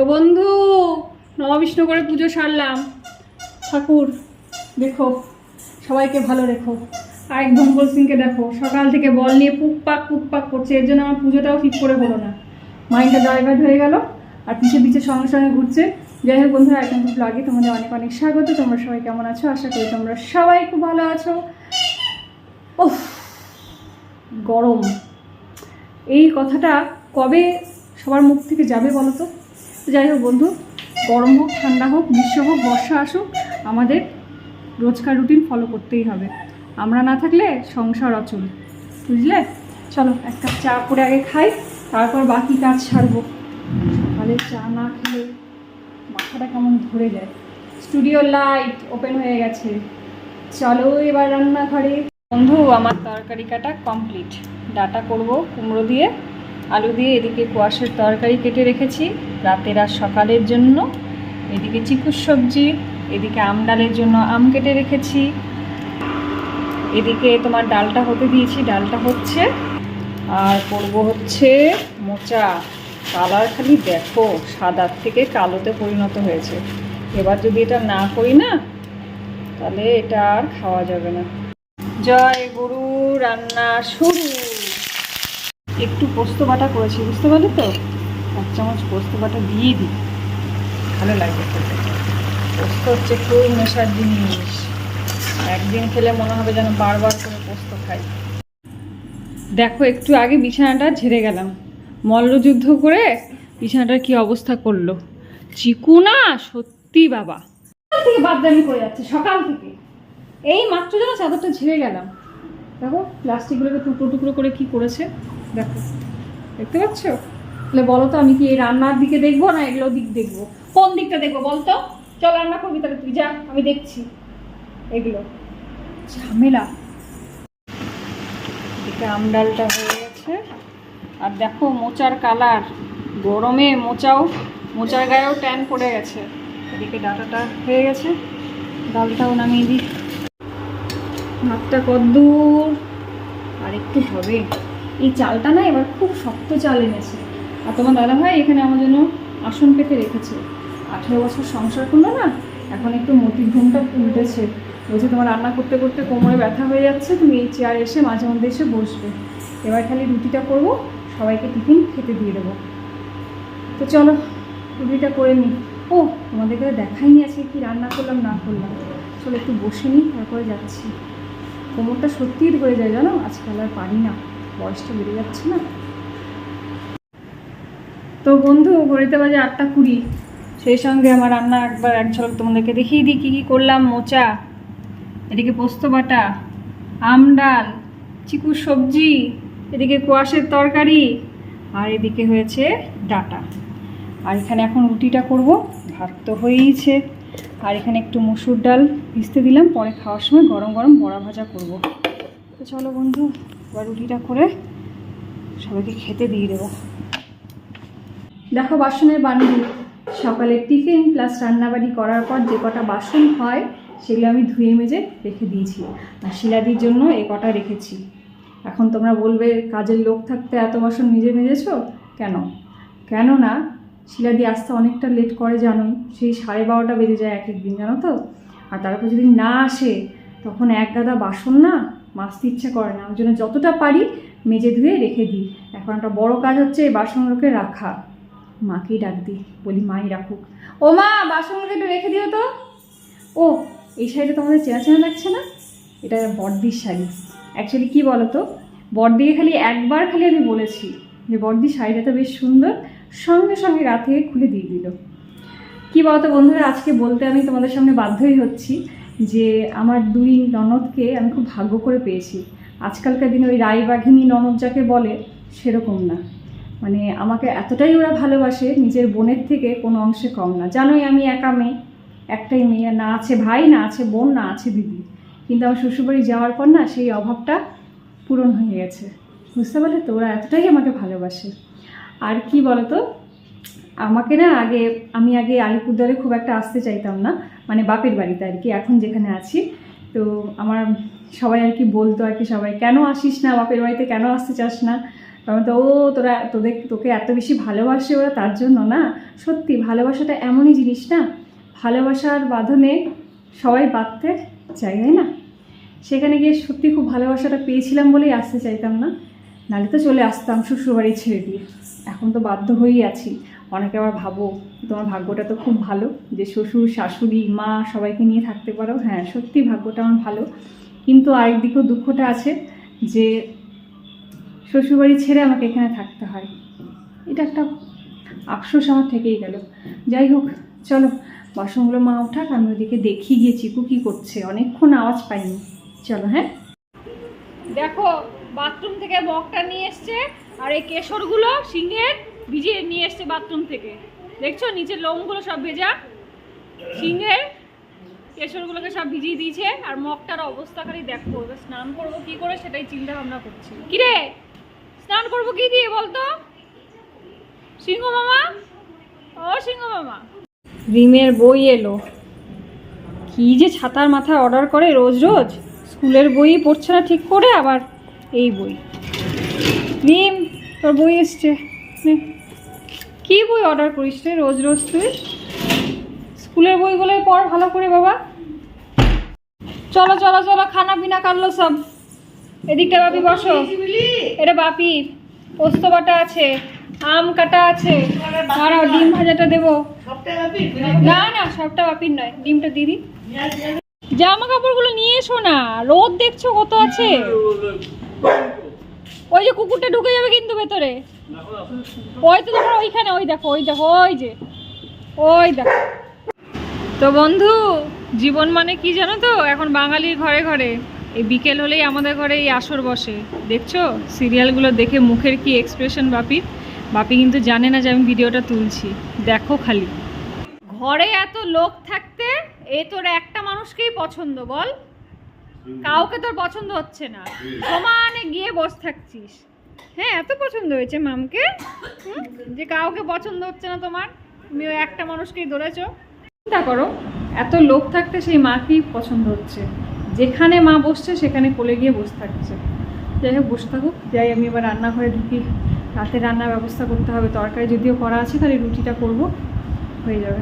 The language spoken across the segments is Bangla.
তো বন্ধু নববিষ্ণু করে পুজো সারলাম। ঠাকুর, দেখো, সবাইকে ভালো রেখো। আর ভঙ্গল সিংকে দেখো, সকাল থেকে বল নিয়ে পুকপাক পুকপাক করছে, এর জন্য আমার পুজোটাও ঠিক করে হলো না। মাইন্ডটা ডাইভার্ট হয়ে গেল, আর পিছে পিছে সঙ্গে সঙ্গে ঘুরছে। যাই হোক বন্ধুরা এখন ব্লগে তোমাদের অনেক অনেক স্বাগত। তোমরা সবাই কেমন আছো? আশা করি তোমরা সবাই খুব ভালো আছো। ওফ গরম। এই কথাটা কবে সবার মুখ থেকে যাবে বলো তো? যাই হোক বন্ধু, গরম হোক, ঠান্ডা হোক, গ্রীষ্ম হোক, বর্ষা আসুক, আমাদের রোজকার রুটিন ফলো করতেই হবে। আমরা না থাকলে সংসার অচল, বুঝলে? চলো, এক কাপ চা করে আগে খাই, তারপর বাকি কাজ সারবো। সকালে চা না খেলে মাথাটা কেমন ধরে যায়। স্টুডিও লাইট ওপেন হয়ে গেছে। চলো এবার রান্নাঘরে। বন্ধু, আমার তরকারি কাটা কমপ্লিট ডাটা করব, কুমড়ো দিয়ে, আলু দিয়ে, এদিকে কোয়াশের তরকারি কেটে রেখেছি। রাতের আর সকালের জন্য। এদিকে চিকুর সবজি, এদিকে আম ডালের জন্য আম কেটে রেখেছি। এদিকে তোমার ডালটা হতে দিয়েছি, ডালটা হচ্ছে। আর করব হচ্ছে মোচা। কালার খালি দেখো, সাদার থেকে কালোতে পরিণত হয়েছে। এবার যদি এটা না করি না, তাহলে এটা আর খাওয়া যাবে না। জয় গরু, রান্না শুরু। একটু পোস্ত বাটা করেছি, বুঝতে পারলে তো? চামচ পোস্ত বাটা দিয়ে দিই। ভালো লাগবে পোস্ত হচ্ছে খুব নেশার জিনিস। একদিন খেলে মনে হবে যেন বারবার করে পোস্ত খাই। দেখো, একটু আগে বিছানাটা ঝেড়ে গেলাম। মল্লযুদ্ধ করে বিছানাটার কি অবস্থা করল? চিকু না? সত্যি বাবা। থেকে বাদদামি করে যাচ্ছে। সকাল থেকে। এই মাত্র যেন চাদরটা ঝেড়ে গেলাম। দেখো, প্লাস্টিকগুলোকে টুকরো টুকরো করে কি করেছে? দেখো। দেখতে পাচ্ছ? তাহলে বলো তো, আমি কি এই রান্নার দিকে দেখব না এগুলো দিক দেখব? কোন দিকটা দেখব বলতো? চল রান্না করবি তাহলে তুই যা, আমি দেখছি এগুলো। ঝামেলা। আম ডালটা হয়ে গেছে। আর দেখো মোচার কালার, গরমে মোচাও, মোচার গায়েও ট্যান পড়ে গেছে। এদিকে ডাটাটা হয়ে গেছে, ডালটাও নামিয়ে দিই। ভাতটা কদ্দূর। আর একটু হবে। এই চালটা না এবার খুব শক্ত চাল এনেছে। আর তোমার দাদা ভাই এখানে আমার জন্য আসন পেতে রেখেছে। আঠেরো বছর সংসার করল না, এখন একটু মতির ঘুমটা উল্টেছে। বলছে, তোমার রান্না করতে করতে কোমরে ব্যথা হয়ে যাচ্ছে, তুমি এই চেয়ার এসে মাঝে মধ্যে এসে বসবে। এবার খালি রুটিটা করব, সবাইকে টিফিন খেতে দিয়ে দেবো। তো চলো, রুটিটা করে নিই। ও, তোমাদেরকে দেখাইনি আছে কি রান্না করলাম, না করলাম। চলো একটু বসে নিই, তারপরে যাচ্ছি। কোমরটা সত্যিই ধরে যায় জানো? আজকাল আর পারি না। বয়সটা বেড়ে যাচ্ছে না। তো বন্ধু, ঘড়িতে বাজে আটটা কুড়ি। সেই সঙ্গে আমার রান্না একবার এক ঝলক তোমাদেরকে দেখিয়ে দিই, কী কী করলাম, মোচা, এদিকে পোস্ত বাটা, আম ডাল, চিকুর সবজি, এদিকে কোয়াশের তরকারি, আর এদিকে হয়েছে ডাটা। আর এখানে এখন রুটিটা করব, ভাত তো হয়েইছে। আর এখানে একটু মসুর ডাল ভিজতে দিলাম, পরে খাওয়ার সময় গরম গরম বড়া ভাজা করব। তো চলো বন্ধু, এবার রুটিটা করে সবাইকে খেতে দিয়ে দেবো। দেখো বাসনের বান্ডি। সকালের টিফিন প্লাস রান্নাবাড়ি করার পর যে কটা বাসন হয়, সেগুলো আমি ধুয়ে মেজে রেখে দিয়েছি। আর শিলাদির জন্য এ কটা রেখেছি। এখন তোমরা বলবে, কাজের লোক থাকতে এত বাসন নিজে মেজেছ? কেন? কেন না শিলাদি আসতে অনেকটা লেট করে জানোই, সেই সাড়ে বারোটা বেজে যায় এক এক দিন, জানো তো? আর তারপর যদি না আসে, তখন এক গাদা বাসন না মাজতে ইচ্ছে করে না। ওই জন্য যতটা পারি মেজে ধুয়ে রেখে দিই। এখন একটা বড় কাজ হচ্ছে এই বাসনগুলোকে রাখা। মাকেই ডাক দিই বলি, মাই রাখুক ও মা বাসনগুলোকে একটু রেখে দিও তো। ও, এই শাড়িটা তোমাদের চেনা চেনা লাগছে না? এটা বর্দির শাড়ি। অ্যাকচুয়ালি কী বলো তো বর্দিকে খালি একবার খালি আমি বলেছি যে, বর্দি শাড়িটা তো বেশ সুন্দর। সঙ্গে সঙ্গে রাত থেকে খুলে দিয়ে দিল। কী বলতো বন্ধুরা, আজকে বলতে আমি তোমাদের সামনে বাধ্যই হচ্ছি যে, আমার দুই ননদকে আমি খুব ভাগ্য করে পেয়েছি। আজকালকার দিনে ওই রায়বাঘিনী ননদ যাকে বলে, সেরকম না। মানে আমাকে এতটাই ওরা ভালোবাসে, নিজের বোনের থেকে কোনো অংশে কম না। জানোই আমি একা মেয়ে, একটাই মেয়ে, না আছে ভাই, না আছে বোন, না আছে দিদি। কিন্তু আমার শ্বশুরবাড়ি যাওয়ার পর না সেই অভাবটা পূরণ হয়ে গেছে। বুঝতে পারলে তো, ওরা এতটাই আমাকে ভালোবাসে। আর কি বলতো, আমাকে না আগে, আমি আগে আলিপুরদুয়ারে খুব একটা আসতে চাইতাম না মানে বাপের বাড়িতে আর কি, এখন যেখানে আছি। তো আমার সবাই আর কি বলতো আর কি সবাই, কেন আসিস না বাপের বাড়িতে? কেন আসতে চাস না? তখন তো, ও তোরা, তোদের, তোকে এত বেশি ভালোবাসে ওরা, তার জন্য না? সত্যি, ভালোবাসাটা এমনই জিনিস না? ভালোবাসার বাঁধনে সবাই বাঁধতে চাই তাই না? সেখানে গিয়ে সত্যি খুব ভালোবাসাটা পেয়েছিলাম বলেই আসতে চাইতাম না? নাহলে তো চলে আসতাম শ্বশুরবাড়ি ছেড়ে দিয়ে। এখন তো বাধ্য হয়েই আছি। অনেকে আবার ভাবো, তোমার ভাগ্যটা তো খুব ভালো যে শ্বশুর, শাশুড়ি, মা সবাইকে নিয়ে থাকতে পারো। হ্যাঁ সত্যি ভাগ্যটা আমার ভালো। কিন্তু আরেকদিকেও দুঃখটা আছে যে শ্বশুরবাড়ি ছেড়ে আমাকে এখানে থাকতে হয়। এটা একটা আফসোস আমার থেকেই গেল। যাই হোক, চলো, বাসনগুলো মা ওঠাক আমি ওদিকে দেখি গিয়ে চিকু কী করছে। অনেকক্ষণ আওয়াজ পাইনি। চলো হ্যাঁ? দেখো, বাথরুম থেকে বকটা নিয়ে এসছে, আর এই কেশরগুলো সিংহের ভিজিয়ে নিয়ে এসছে বাথরুম থেকে। দেখছ, নিচের লোমগুলো সব ভেজা? সিংহের কেশরগুলোকে সব ভিজিয়ে দিয়েছে, আর মগটার অবস্থা খালি দেখো। স্নান করব, কি করে সেটাই চিন্তা ভাবনা করছি। কি রে স্নান করব কি দিয়ে বলতো? সিংহ মামা? ও সিংহ মামা। রিমের বই এলো। কি যে ছাতার মাথায় অর্ডার করে রোজ রোজ? স্কুলের বই পড়ছে না ঠিক করে আবার এই বই। রিম, তোর বই এসছে। কি বই অর্ডার করিস রে রোজ রোজ তুই? স্কুলের বইগুলোই পড় ভালো করে বাবা। চলো চলো চলো খানা পিনা কাটলো সব। এদিকটা বাপি বসো। এটা বাপির পোস্ত বাটা আছে আম কাটা আছে। আর ডিম ভাজাটা দেবো। না না সবটা বাপির নয়। ডিমটা দিদি জামা কাপড়গুলো নিয়ে এসো না। রোদ দেখছ কত আছে? ওই যে কুকুরটা ঢুকে যাবে কিন্তু ভেতরে। ওই তো দেখো ওইখানে ওই দেখো ওই দেখো ওই যে ওই দেখো। তো বন্ধু জীবন মানে কি জানো তো? এখন বাঙালির ঘরে ঘরে। এই বিকেল হলেই আমাদের ঘরে এই আসর বসে। দেখছ? সিরিয়ালগুলো দেখে মুখের কি এক্সপ্রেশন বাপি? বাপি কিন্তু জানে না যে আমি ভিডিওটা তুলছি। দেখো খালি। ঘরে এত লোক থাকতে এ তোর একটা মানুষকেই পছন্দ, বল। কাউকে তোর পছন্দ হচ্ছে না। সমানে গিয়ে বস থাকছিস। হ্যাঁ এত পছন্দ হয়েছে মামকে? যে কাউকে পছন্দ হচ্ছে না তোমার। তুমি একটা মানুষকেই ধরেছো। চিন্তা করো, এত লোক থাকতে সেই মাকেই পছন্দ হচ্ছে। যেখানে মা বসছে, সেখানে কোলে গিয়ে বসে থাকছে। যাই হোক, বসে থাকুক। যাই, আমি এবার রান্নাঘরে ঢুকি। রাতে রান্নার ব্যবস্থা করতে হবে। তরকারি যদিও করা আছে খালি রুটিটা করব। হয়ে যাবে।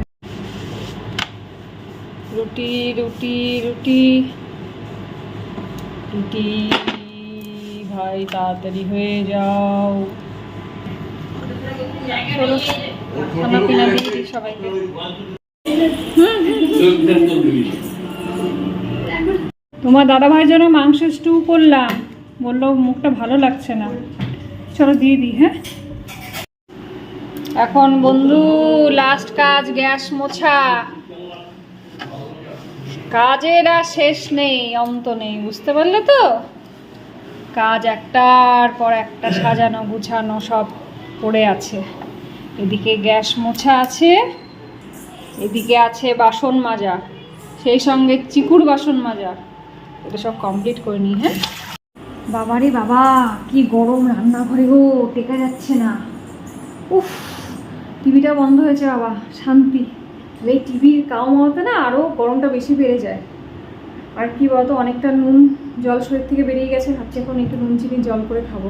রুটি রুটি রুটি। রুটি, ভাই, তাড়াতাড়ি হয়ে যাও। দিই সবাইকে। তোমার দাদা ভাইয়ের জন্য মাংস স্টু করলাম। বলল, মুখটা ভালো লাগছে না। চলো দিয়ে দিই হ্যাঁ? এখন বন্ধু লাস্ট কাজ, গ্যাস মোছা। কাজের আর শেষ নেই, অন্ত নেই, বুঝতে পারলে তো? কাজ একটার পর একটা সাজানো, গুছানো, সব পড়ে আছে। এদিকে গ্যাস মোছা আছে, এদিকে আছে বাসন মাজা, সেই সঙ্গে চিকুর বাসন মাজা। এটা সব কমপ্লিট করে নিই হ্যাঁ? বাবারে বাবা, কি গরম রান্নাঘরে গো, টেকা যাচ্ছে না। উফ, টিভিটা বন্ধ হয়েছে বাবা, শান্তি। এই টিভির কাউ মাওয়াতে না আরও গরমটা বেশি বেড়ে যায়। আর কি বলতো, অনেকটা নুন, জল শরীর থেকে বেরিয়ে গেছে, ভাবছি এখন একটু নুন চিনি, জল করে খাব।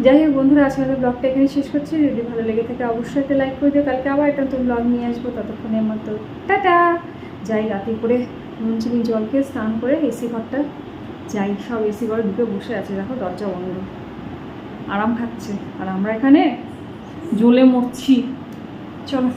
যাই হোক বন্ধুরা, আজকে ব্লগটা এখানে শেষ করছি। যদি ভালো লেগে থাকে অবশ্যই একটা লাইক করে দিও। কালকে আবার একটা তো ব্লগ নিয়ে আসব ততক্ষণে আমার তো টাটা! যাই, রাতে করে নুন চিনি জলকে স্নান করে এসি ঘরটা যাই। সব এসি ঘরে ঢুকে বসে আছে, দেখো দরজা বন্ধ। আরাম খাচ্ছে। আর আমরা এখানে জ্বলে মরছি। চলো।